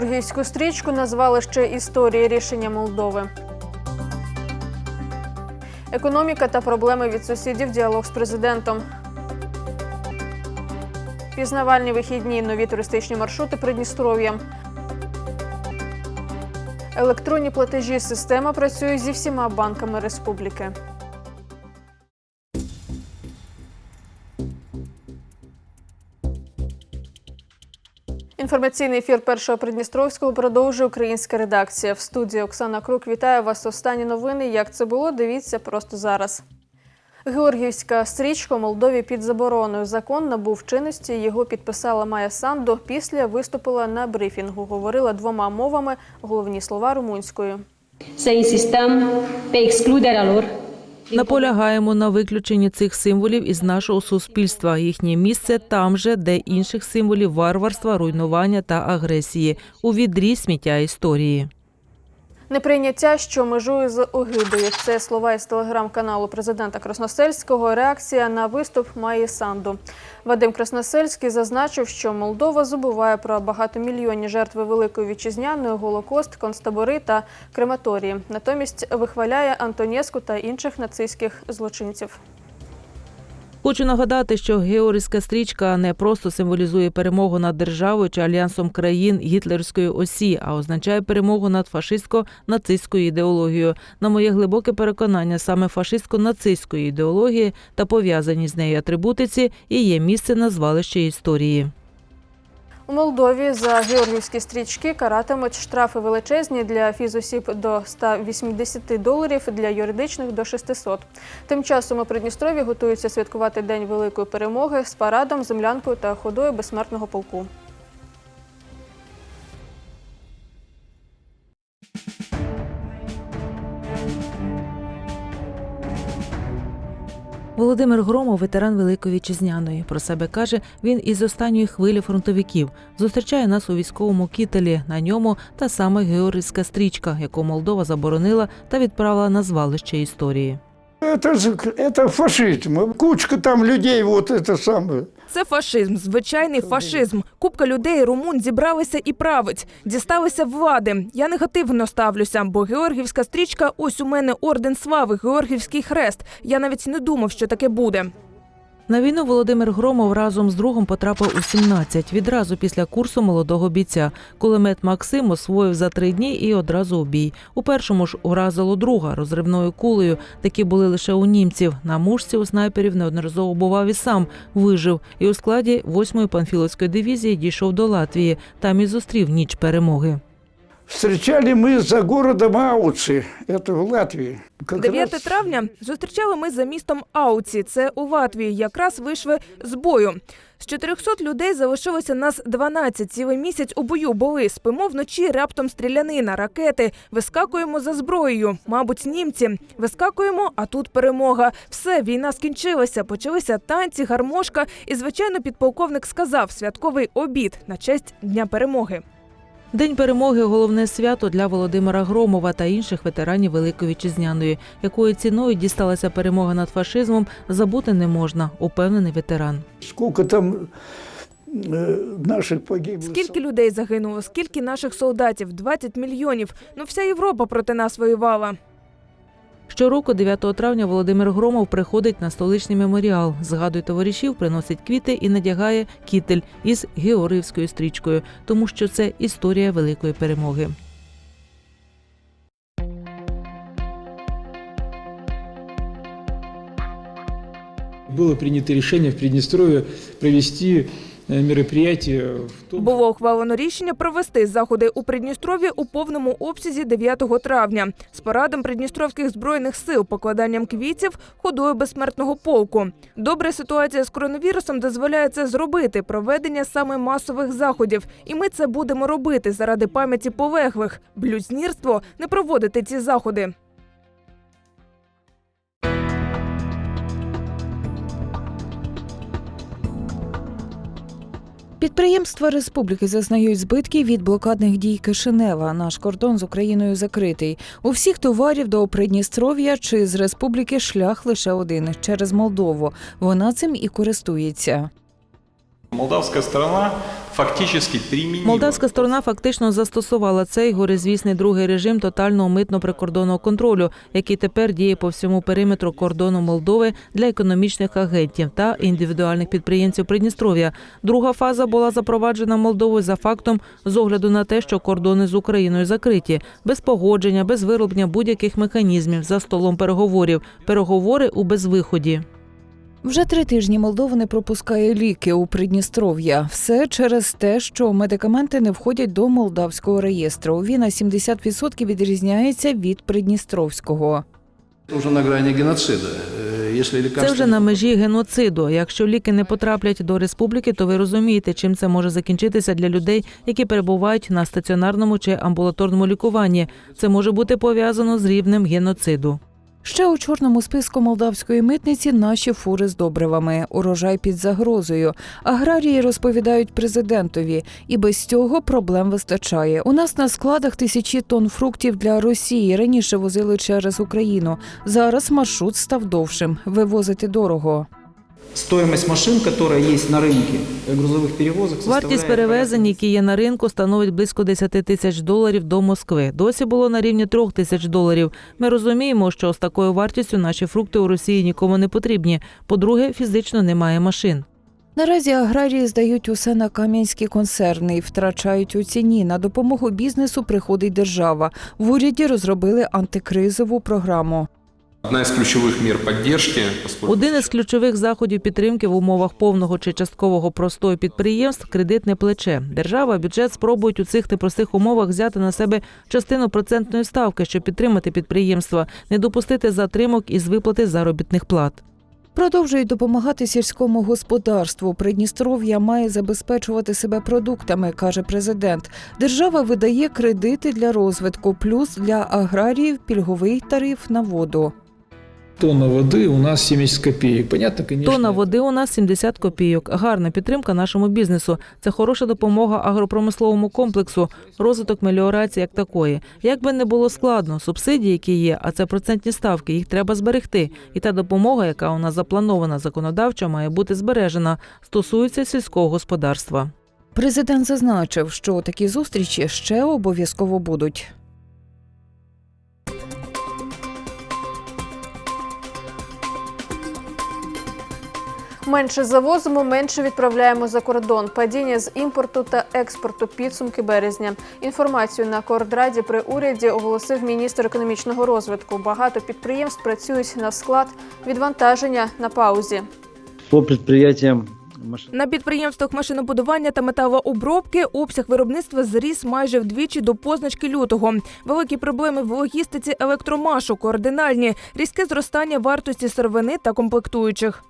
Георгіївську стрічку назвали ще історії рішення Молдови. Економіка та проблеми від сусідів. Діалог з президентом. Пізнавальні вихідні нові туристичні маршрути Придністров'ям. Електронні платежі система працює зі всіма банками республіки. Інформаційний ефір першого Придністровського продовжує українська редакція. В студії Оксана Крук вітаю вас. Останні новини. Як це було? Дивіться просто зараз. Георгіївська стрічка у Молдові під забороною. Закон набув чинності. Його підписала Майя Санду. Після виступила на брифінгу. Говорила двома мовами. Головні слова румунською. Să insistăm pe excluderea Наполягаємо на виключенні цих символів із нашого суспільства. Їхнє місце там же, де інших символів варварства, руйнування та агресії у відрі сміття історії. Неприйняття, що межує з огидою. Це слова із телеграм-каналу президента Красносельського. Реакція на виступ має Санду. Вадим Красносельський зазначив, що Молдова забуває про багатомільйонні жертви Великої вітчизняної, голокост, концтабори та крематорії. Натомість вихваляє Антонєску та інших нацистських злочинців. Хочу нагадати, що георгійська стрічка не просто символізує перемогу над державою чи альянсом країн гітлерської осі, а означає перемогу над фашистсько-нацистською ідеологією. На моє глибоке переконання, саме фашистсько-нацистської ідеології та пов'язані з нею атрибутиці і є місце на звалищі історії. У Молдові за георгівські стрічки каратимуть штрафи величезні для фізосіб до 180 доларів, для юридичних до 600. Тим часом у Придністрові готуються святкувати День Великої перемоги з парадом, землянкою та ходою безсмертного полку. Володимир Громов, ветеран Великої Вітчизняної. Про себе каже, він із останньої хвилі фронтовиків. Зустрічає нас у військовому кітелі. На ньому та саме георгійська стрічка, яку Молдова заборонила та відправила на звалище історії. Это же это фашизм. Кучка там людей, вот это самое. Це фашизм, звичайний фашизм. Купка людей румун зібралися і править, дісталися влади. Я негативно ставлюся, бо георгівська стрічка ось у мене орден слави, георгівський хрест. Я навіть не думав, що таке буде. На війну Володимир Громов разом з другом потрапив у 17, відразу після курсу молодого бійця. Кулемет Максим освоїв за три дні і одразу у бій. У першому ж уразило друга розривною кулею. Такі були лише у німців. На мушці у снайперів неодноразово бував і сам вижив. І у складі 8-ї панфіловської дивізії дійшов до Латвії. Там і зустрів ніч перемоги. Встречали мы за городом Ауци, это в. Как 9 раз травня зустрічали ми за містом Ауці. Це у Латвії. Якраз вийшли з бою. З 400 людей залишилося нас 12. Цілий місяць у бою були. Спимо вночі, раптом стрілянина, ракети. Вискакуємо за зброєю. Мабуть, німці. Вискакуємо, а тут перемога. Все, війна скінчилася. Почалися танці, гармошка. І, звичайно, підполковник сказав святковий обід на честь Дня перемоги. День перемоги головне свято для Володимира Громова та інших ветеранів Великої Вітчизняної, якою ціною дісталася перемога над фашизмом, забути не можна, упевнений ветеран. Скільки там наших погибло. Скільки людей загинуло, скільки наших солдатів? 20 мільйонів. Ну вся Європа проти нас воювала. Щороку, 9 травня, Володимир Громов приходить на столичний меморіал, згадує товаришів, приносить квіти і надягає кітель із георгіївською стрічкою, тому що це історія великої перемоги. Было принято решение в Приднестровье провести э, мероприятие Було ухвалено рішення провести заходи у Придністров'ї у повному обсязі 9 травня з парадом придністровських збройних сил, покладанням квітів, ходою безсмертного полку. Добра ситуація з коронавірусом дозволяє це зробити проведення саме масових заходів, і ми це будемо робити заради пам'яті полеглих. Блюзнірство не проводити ці заходи. Підприємства республіки зазнають збитки від блокадних дій Кишинева. Наш кордон з Україною закритий. У всіх товарів до Придністров'я чи з республіки шлях лише один через Молдову. Вона цим і користується. Молдавская сторона фактически применила... Молдавська сторона фактично застосувала цей горизвісний другий режим тотального митно-прикордонного контролю, який тепер діє по всьому периметру кордону Молдови для економічних агентів та індивідуальних підприємців Придністров'я. Друга фаза була запроваджена Молдовою за фактом з огляду на те, що кордони з Україною закриті, без погодження, без вироблення будь-яких механізмів за столом переговорів, переговори у безвиході. Вже три тижні Молдова не пропускає ліки у Придністров'я. Все через те, що медикаменти не входять до молдавського реєстру. Він на 70% відрізняється від придністровського. Это уже на грани геноцида. Э, Если. Це вже на межі геноциду. Якщо ліки не потраплять до республіки, то ви розумієте, чим це може закінчитися для людей, які перебувають на стаціонарному чи амбулаторному лікуванні. Це може бути пов'язано з рівнем геноциду. Ще у чорному списку молдавської митниці наші фури з добривами. Урожай під загрозою. Аграрії розповідають президентові, і без цього проблем вистачає. У нас на складах тисячі тонн фруктів для Росії. Раніше возили через Україну. Зараз маршрут став довшим. Вивозити дорого. Стоимость машин, которая есть на рынке э, грузовых перевозок, Вартість составляет перевезень, які є на ринку, становить близько 10 тисяч доларів до Москви. Досі було на рівні 3 тисяч доларів. Ми розуміємо, що з такою вартістю наші фрукти у Росії нікому не потрібні. По-друге, фізично немає машин. Наразі аграрії здають усе на кам'янські концерни і втрачають у ціні. На допомогу бізнесу приходить держава. В уряді розробили антикризову програму. Одна из ключевых мер поддержки, поскольку... Один із ключових заходів підтримки в умовах повного чи часткового простою підприємств кредитне плече. Держава, бюджет спробують у цих непростих умовах взяти на себе частину процентної ставки, щоб підтримати підприємства, не допустити затримок із виплати заробітних плат. Продовжують допомагати сільському господарству. Придністров'я має забезпечувати себе продуктами, каже президент. Держава видає кредити для розвитку, плюс для аграріїв пільговий тариф на воду. Тонна воды у нас 70 копеек. Понятно, конечно. Тонна води у нас 70 копійок. Гарна підтримка нашому бізнесу. Це хороша допомога агропромисловому комплексу, розвиток меліорації як такої. Як би не було складно, субсидії, які є, а це процентні ставки, їх треба зберегти. І та допомога, яка у нас запланована законодавчо, має бути збережена. Стосується сільського господарства. Президент зазначив, що такі зустрічі ще обов'язково будуть. Менше завозимо, менше відправляємо за кордон. Падіння з імпорту та експорту підсумки березня. Інформацію на Коордраді при уряді оголосив міністр економічного розвитку. Багато підприємств працюють на склад відвантаження на паузі. По машин. На підприємствах машинобудування та металообробки обсяг виробництва зріс майже вдвічі до позначки лютого. Великі проблеми в логістиці електромашу, координальні, різке зростання вартості сировини та комплектуючих.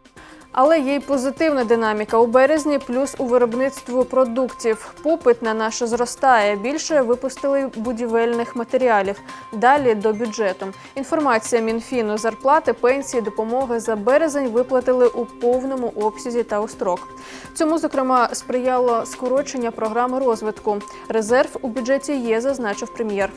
Але є й позитивна динаміка. У березні плюс у виробництву продуктів. Попит на наше зростає. Більше випустили будівельних матеріалів. Далі до бюджету. Інформація Мінфіну, зарплати, пенсії, допомоги за березень виплатили у повному обсязі та у строк. Цьому, зокрема, сприяло скорочення програми розвитку. Резерв у бюджеті є, зазначив прем'єр.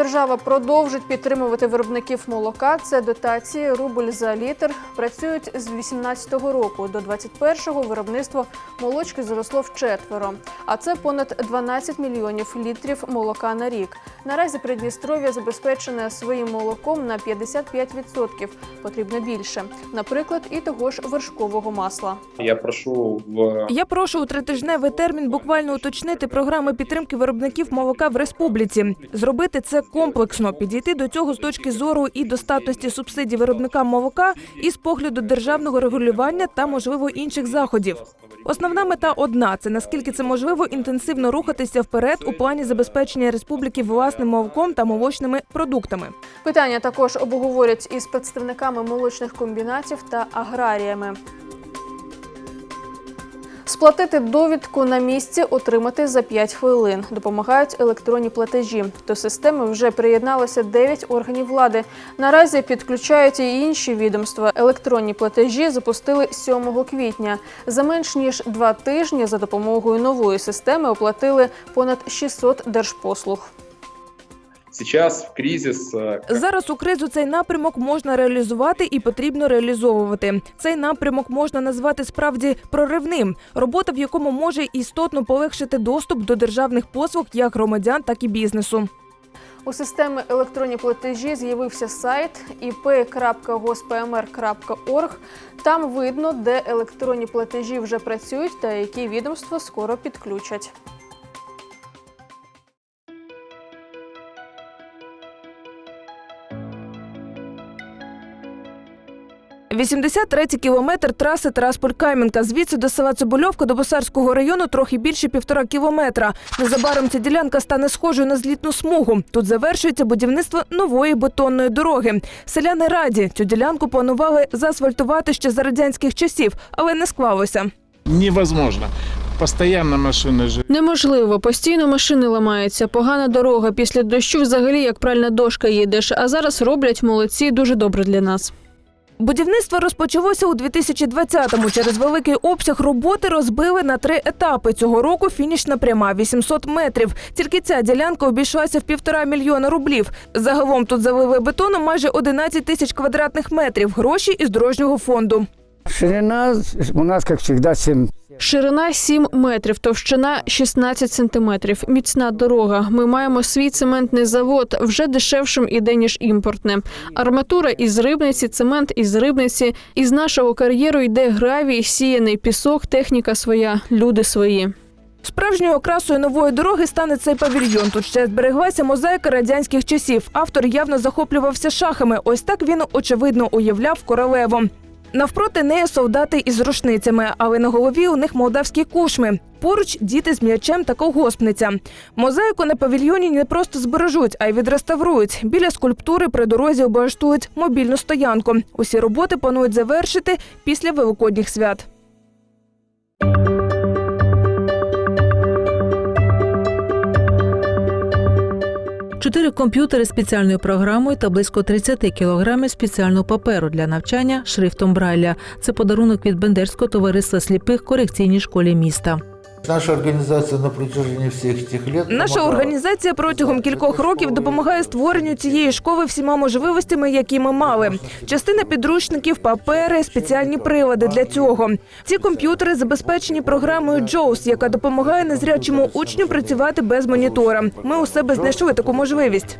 Держава продовжить підтримувати виробників молока. Це дотації рубль за літр. Працюють з 2018 року. До 2021-го виробництво молочки зросло вчетверо. А це понад 12 мільйонів літрів молока на рік. Наразі Придністров'я забезпечене своїм молоком на 55%. Потрібно більше. Наприклад, і того ж вершкового масла. Я прошу в Я прошу у тритижневий термін буквально уточнити програми підтримки виробників молока в республіці. Зробити це комплексно, підійти до цього з точки зору і достатності субсидій виробникам молока, і з погляду державного регулювання та можливо інших заходів. Основна мета одна це наскільки це можливо інтенсивно рухатися вперед у плані забезпечення республіки власним молоком та молочними продуктами. Питання також обговорять із представниками молочних комбінатів та аграріями. Сплатити довідку на місці, отримати за 5 хвилин. Допомагають електронні платежі. До системи вже приєдналося 9 органів влади. Наразі підключають і інші відомства. Електронні платежі запустили 7 квітня. За менш ніж два тижні за допомогою нової системи оплатили понад 600 держпослуг. Сейчас в кризис э, Зараз у кризу цей напрямок можна реалізувати і потрібно реалізовувати. Цей напрямок можна назвати справді проривним, робота в якому може істотно полегшити доступ до державних послуг як громадян, так і бізнесу. У системі електронні платежі з'явився сайт ip.gospmr.org. Там видно, де електронні платежі вже працюють та які відомства скоро підключать. – 83-й кілометр траси Тарасполь-Кам'янка. Звідси до села Цибульовка до Босарського району трохи більше півтора кілометра. Незабаром ця ділянка стане схожою на злітну смугу. Тут завершується будівництво нової бетонної дороги. Селяни раді цю ділянку планували заасфальтувати ще за радянських часів, але не склалося. Невозможно. Постоянно машины же. Неможливо, постійно машини ламаються, погана дорога. Після дощу взагалі як пральна дошка їдеш. А зараз роблять молодці дуже добре для нас. Будівництво розпочалося у 2020-му. Через великий обсяг роботи розбили на три етапи. Цього року фінішна пряма 800 метрів. Тільки ця ділянка обійшлася в півтора мільйона рублів. Загалом тут залили бетоном майже 11 тисяч квадратних метрів. Гроші із дорожнього фонду. Ширина у нас, як завжди, 7 Ширина 7 метрів, товщина 16 сантиметрів. Міцна дорога. Ми маємо свій цементний завод, вже дешевшим іде, ніж імпортне. Арматура із рибниці, цемент із рибниці. Із нашого кар'єру йде гравій, сіяний пісок, техніка своя, люди свої. Справжньою окрасою нової дороги стане цей павільйон. Тут ще збереглася мозаїка радянських часів. Автор явно захоплювався шахами. Ось так він очевидно уявляв королеву. Навпроти неї солдати із рушницями, але на голові у них молдавські кушми. Поруч діти з м'ячем та колгоспниця. Мозаїку на павільйоні не просто збережуть, а й відреставрують. Біля скульптури при дорозі облаштують мобільну стоянку. Усі роботи планують завершити після великодніх свят. Чотири комп'ютери спеціальною програмою та близько 30 кілограмів спеціального паперу для навчання шрифтом Брайля. Це подарунок від Бендерського товариства сліпих корекційній школі міста. Наша організація на протяжении всіх цих лет Наша організація протягом кількох років допомагає створенню цієї школи всіма можливостями, які ми мали. Частина підручників, папери, спеціальні прилади для цього. Ці комп'ютери забезпечені програмою JAWS, яка допомагає незрячому учню працювати без монітора. Ми у себе знайшли таку можливість.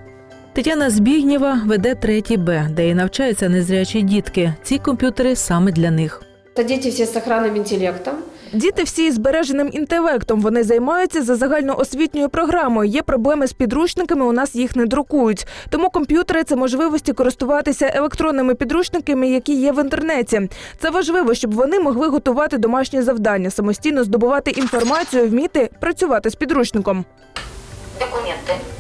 Тетяна Збігнєва веде третій Б, де і навчаються незрячі дітки. Ці комп'ютери саме для них. Это дети все с сохранным интеллектом. Діти всі із збереженим інтелектом. Вони займаються за загальноосвітньою програмою. Є проблеми з підручниками. У нас їх не друкують. Тому комп'ютери це можливості користуватися електронними підручниками, які є в інтернеті. Це важливо, щоб вони могли готувати домашні завдання, самостійно здобувати інформацію, вміти працювати з підручником. Документы.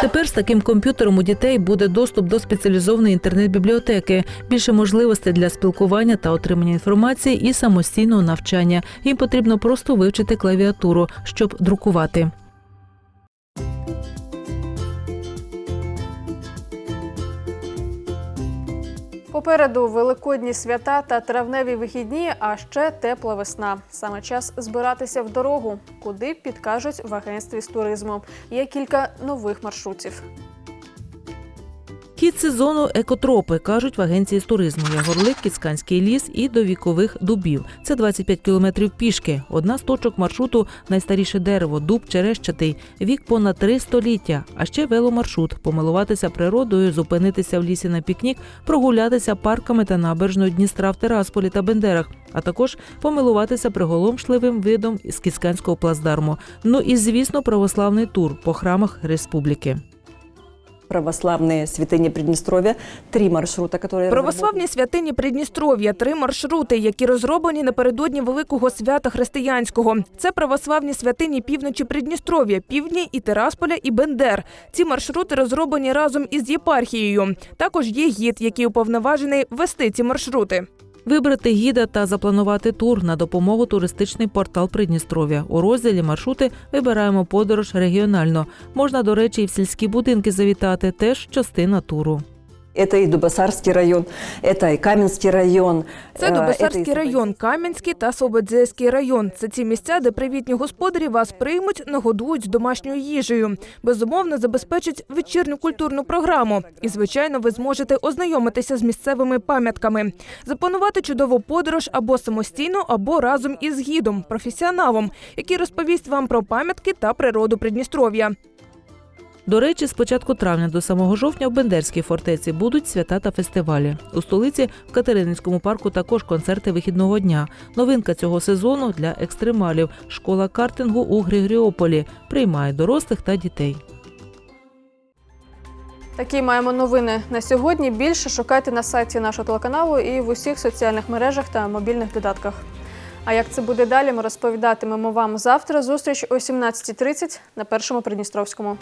Тепер з таким комп'ютером у дітей буде доступ до спеціалізованої інтернет-бібліотеки, більше можливостей для спілкування та отримання інформації і самостійного навчання. Їм потрібно просто вивчити клавіатуру, щоб друкувати. Попереду великодні свята та травневі вихідні, а ще тепла весна. Саме час збиратися в дорогу, куди підкажуть в агентстві з туризму. Є кілька нових маршрутів. Хід сезону екотропи кажуть в агенції з туризму. Ягорлик, Кіцканський ліс і до вікових дубів. Це 25 кілометрів пішки. Одна з точок маршруту найстаріше дерево, дуб черещатий, вік понад три століття. А ще веломаршрут помилуватися природою, зупинитися в лісі на пікнік, прогулятися парками та набережною Дністра в Терасполі та Бендерах. А також помилуватися приголомшливим видом з Кіцканського плацдарму. Ну і звісно, православний тур по храмах республіки православные святыни Приднестровья, три маршрута, которые Православні святині Придністров'я три маршрути, які розроблені напередодні великого свята християнського. Це православні святині півночі Придністров'я, півдні і Терасполя, і Бендер. Ці маршрути розроблені разом із єпархією. Також є гід, який уповноважений вести ці маршрути. Вибрати гіда та запланувати тур на допомогу туристичний портал Придністров'я. У розділі маршрути вибираємо подорож регіонально. Можна, до речі, і в сільські будинки завітати. Теж частина туру. Это и Дубасарский район, это и Каменский район. Це э, это и Дубасарський район, Кам'янський та Слободзейський район. Це ті місця, де привітні господарі вас приймуть, нагодують домашньою їжею. Безумовно, забезпечать вечірню культурну програму. І, звичайно, ви зможете ознайомитися з місцевими пам'ятками, запланувати чудову подорож або самостійно, або разом із гідом, професіоналом, який розповість вам про пам'ятки та природу Придністров'я. До речі, з початку травня до самого жовтня в Бендерській фортеці будуть свята та фестивалі. У столиці в Катерининському парку також концерти вихідного дня. Новинка цього сезону для екстремалів. Школа картингу у Григоріополі приймає дорослих та дітей. Такі маємо новини на сьогодні. Більше шукайте на сайті нашого телеканалу і в усіх соціальних мережах та мобільних додатках. А як це буде далі, ми розповідатимемо вам завтра. Зустріч о 17.30 на першому Придністровському.